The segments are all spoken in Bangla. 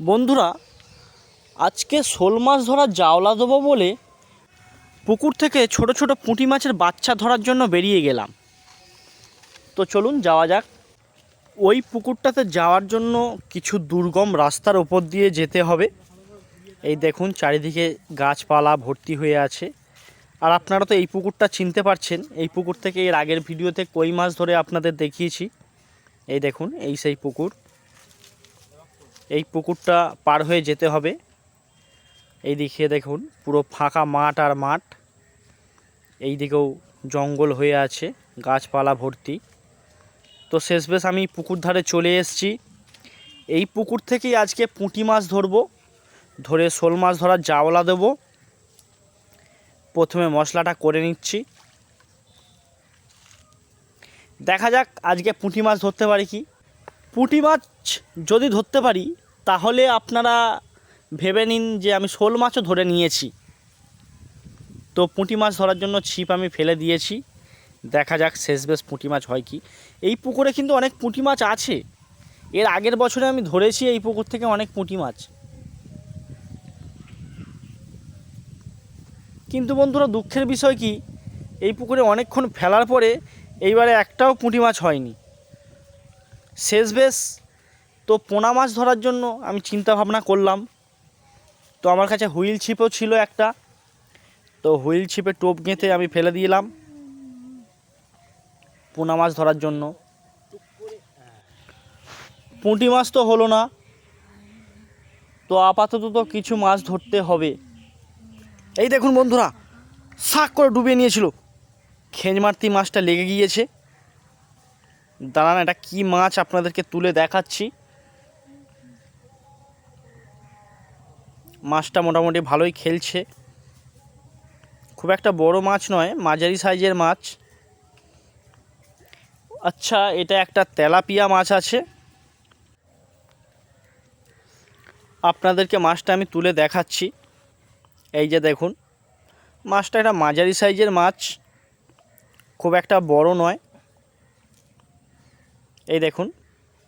বন্ধুরা, আজকে শোল মাছ ধরার জাওলা দেবো বলে পুকুর থেকে ছোট ছোট পুঁটি মাছের বাচ্চা ধরার জন্য বেরিয়ে গেলাম। তো চলুন যাওয়া যাক। ওই পুকুরটাতে যাওয়ার জন্য কিছু দুর্গম রাস্তার ওপর দিয়ে যেতে হবে। এই দেখুন, চারিদিকে গাছপালা ভর্তি হয়ে আছে। আর আপনারা তো এই পুকুরটা চিনতে পারছেন, এই পুকুর থেকে এর আগের ভিডিওতে কই মাছ ধরে আপনাদের দেখিয়েছি। এই দেখুন, এই সেই পুকুর। এই পুকুরটা পার হয়ে যেতে হবে। এই দিকে দেখুন, পুরো ফাঁকা মাঠ আর মাঠ। এই দিকেও জঙ্গল হয়ে আছে, গাছপালা ভর্তি। তো শেষ বেশ আমি পুকুর ধারে চলে এসেছি। এই পুকুর থেকেই আজকে পুঁটি মাছ ধরবো, ধরে শোল মাছ ধরার জাওলা দেব। প্রথমে মশলাটা করে নিচ্ছি। দেখা যাক আজকে পুঁটি মাছ ধরতে পারি কি। পুঁটি মাছ যদি ধরতে পারি, তাহলে আপনারা ভেবে নিন যে আমি শোল মাছও ধরে নিয়েছি। তো পুঁটি মাছ ধরার জন্য ছিপ আমি ফেলে দিয়েছি। দেখা যাক শেষ বেশ পুঁটি মাছ হয় কি। এই পুকুরে কিন্তু অনেক পুঁটি মাছ আছে। এর আগের বছরে আমি ধরেছি এই পুকুর থেকে অনেক পুঁটি মাছ। কিন্তু বন্ধুরা, দুঃখের বিষয় কি? এই পুকুরে অনেকক্ষণ ফেলার পরে এইবারে একটাও পুঁটি মাছ হয়নি। শেষ বেশ। তো পোনা মাছ ধরার জন্য আমি চিন্তা ভাবনা করলাম। তো আমার কাছে হুইল ছিপও ছিল একটা। তো হুইল ছিপে টোপ গেঁথে আমি ফেলে দিলাম পোনা মাছ ধরার জন্য। পুঁটি মাছ তো হলো না। তো আপাতত তো কিছু মাছ ধরতে হবে। এই দেখুন বন্ধুরা, শাক করে ডুবিয়ে নিয়েছিল। খেঁজ মারতি মাছটা লেগে গিয়েছে। দাঁড়ান, এটা কী মাছ আপনাদেরকে তুলে দেখাচ্ছি? মাছটা মোটামুটি ভালোই খেলছে। খুব একটা বড় মাছ নয়, মাঝারি সাইজের মাছ। আচ্ছা এটা একটা তেলাপিয়া মাছ আছে। আপনাদেরকে মাছটা আমি তুলে দেখাচ্ছি। এই যে দেখুন, মাছটা একটা মাঝারি সাইজের মাছ। খুব একটা বড় নয়। এই দেখুন,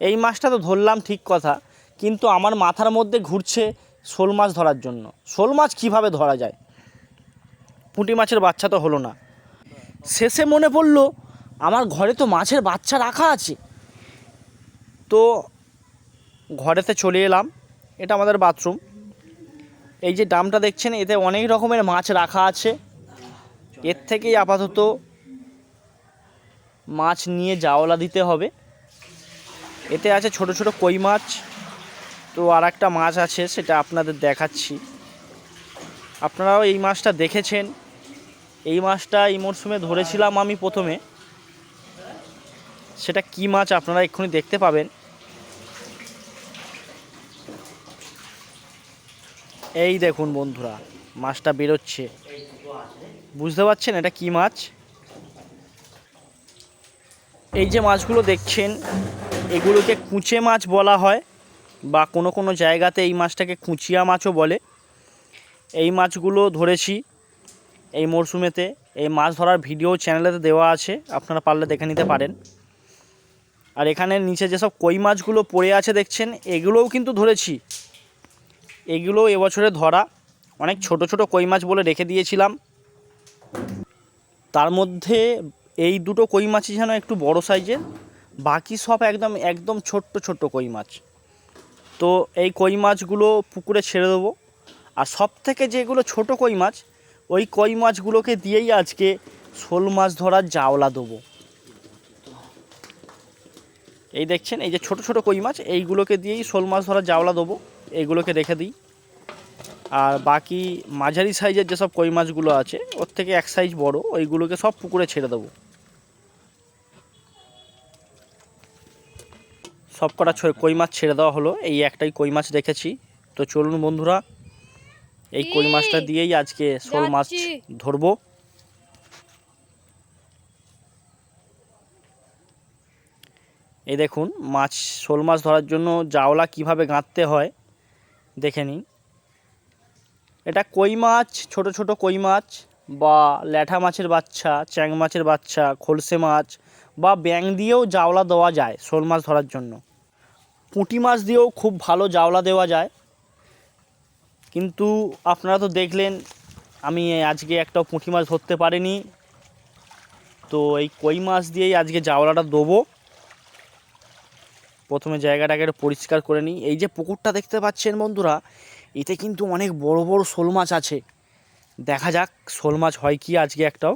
এই মাছটা তো ধরলাম ঠিক কথা, কিন্তু আমার মাথার মধ্যে ঘুরছে শোল মাছ ধরার জন্য। শোল মাছ কীভাবে ধরা যায়? পুঁটি মাছের বাচ্চা তো হলো না। শেষে মনে পড়ল, আমার ঘরে তো মাছের বাচ্চা রাখা আছে। তো ঘরেতে চলে এলাম, এটা আমাদের বাথরুম। এই যে ডামটা দেখছেন, এতে অনেক রকমের মাছ রাখা আছে। এর থেকেই আপাতত মাছ নিয়ে জাওলা দিতে হবে। এতে আছে ছোট ছোট কই মাছ, তো আর একটা মাছ আছে সেটা আপনাদের দেখাচ্ছি। আপনারাও এই মাছটা দেখেছেন। এই মাছটা এই মরশুমে ধরেছিলাম আমি প্রথমে। সেটা কি মাছ আপনারা এক্ষুনি দেখতে পাবেন। এই দেখুন বন্ধুরা, মাছটা বেরোচ্ছে। বুঝতে পারছেন এটা কি মাছ? এই যে মাছগুলো দেখছেন এগুলোকে কুঁচে মাছ বলা হয়, বা কোনো কোনো জায়গাতে এই মাছটাকে কুঁচিয়া মাছও বলে। এই মাছগুলো ধরেছি এই মরশুমেতে এই মাছ ধরার ভিডিও চ্যানেলেতে দেওয়া আছে, আপনারা পারলে দেখে নিতে পারেন। আর এখানে নিচে যেসব কই মাছগুলো পড়ে আছে দেখছেন, এগুলোও কিন্তু ধরেছি। এগুলো এবছরে ধরা, অনেক ছোট ছোট কই মাছ বলে রেখে দিয়েছিলাম। তার মধ্যে এই দুটো কই মাছই যেন একটু বড় সাইজের বাকি সব একদম একদম ছোট্ট ছোট্ট কই মাছ। তো এই কই মাছগুলো পুকুরে ছেড়ে দেবো। আর সব থেকে যেগুলো ছোট কই মাছ, ওই কই মাছগুলোকে দিয়েই আজকে শোল মাছ ধরার জাওলা দেবো। এই দেখছেন, এই যে ছোট ছোট কই মাছ, এইগুলোকে দিয়েই শোল মাছ ধরার জাওলা দেবো। এইগুলোকে রেখে দিই। আর বাকি মাঝারি সাইজের যেসব কই মাছগুলো আছে, ওর থেকে এক সাইজ বড়, ওইগুলোকে সব পুকুরে ছেড়ে দেবো। সব কটা ছ- কই মাছ ছেড়ে দেওয়া হলো। এই একটাই কই মাছ রেখেছি তো চলুন বন্ধুরা এই কই মাছটা দিয়েই আজকে শোল মাছ। ধরবো। এই দেখুন মাছ শোল মাছ ধরার জন্য জাওলা কীভাবে গাঁথতে হয় দেখে নিন। এটা কই মাছ? ছোট ছোট কই মাছ বা ল্যাঠা মাছের বাচ্চা চ্যাং মাছের বাচ্চা খলসে মাছ বা ব্যাং দিয়েও জাওলা দেওয়া যায় শোল মাছ ধরার জন্য। পুঁটি মাছ দিয়েও খুব ভালো জাওলা দেওয়া যায়। কিন্তু আপনারা তো দেখলেন, আমি আজকে একটাও পুঁটি মাছ ধরতে পারিনি। তো এই কই মাছ দিয়েই আজকে জাওলাটা দেবো। প্রথমে জায়গাটাকে একটু পরিষ্কার করে নিই। এই যে পুকুরটা দেখতে পাচ্ছেন বন্ধুরা, এতে কিন্তু অনেক বড় বড় শোল মাছ আছে। দেখা যাক শোল মাছ হয় কি আজকে একটাও।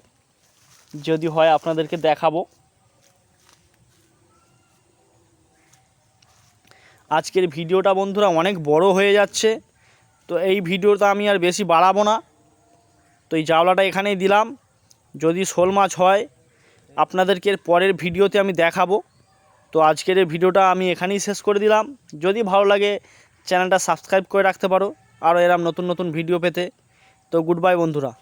যদি হয় আপনাদেরকে দেখাবো। আজকের ভিডিওটা বন্ধুরা অনেক বড় হয়ে যাচ্ছে, তো এই ভিডিওটা আমি আর বেশি বাড়াবো না। তো এই জাওলাটা এখানেই দিলাম। যদি শোল মাছ হয়, আপনাদেরকে পরের ভিডিওতে আমি দেখাবো। তো আজকের এই ভিডিওটা আমি এখানেই শেষ করে দিলাম। যদি ভালো লাগে, চ্যানেলটা সাবস্ক্রাইব করে রাখতে পারো। আরও এরম নতুন নতুন ভিডিও পেতে। তো গুড বাই বন্ধুরা।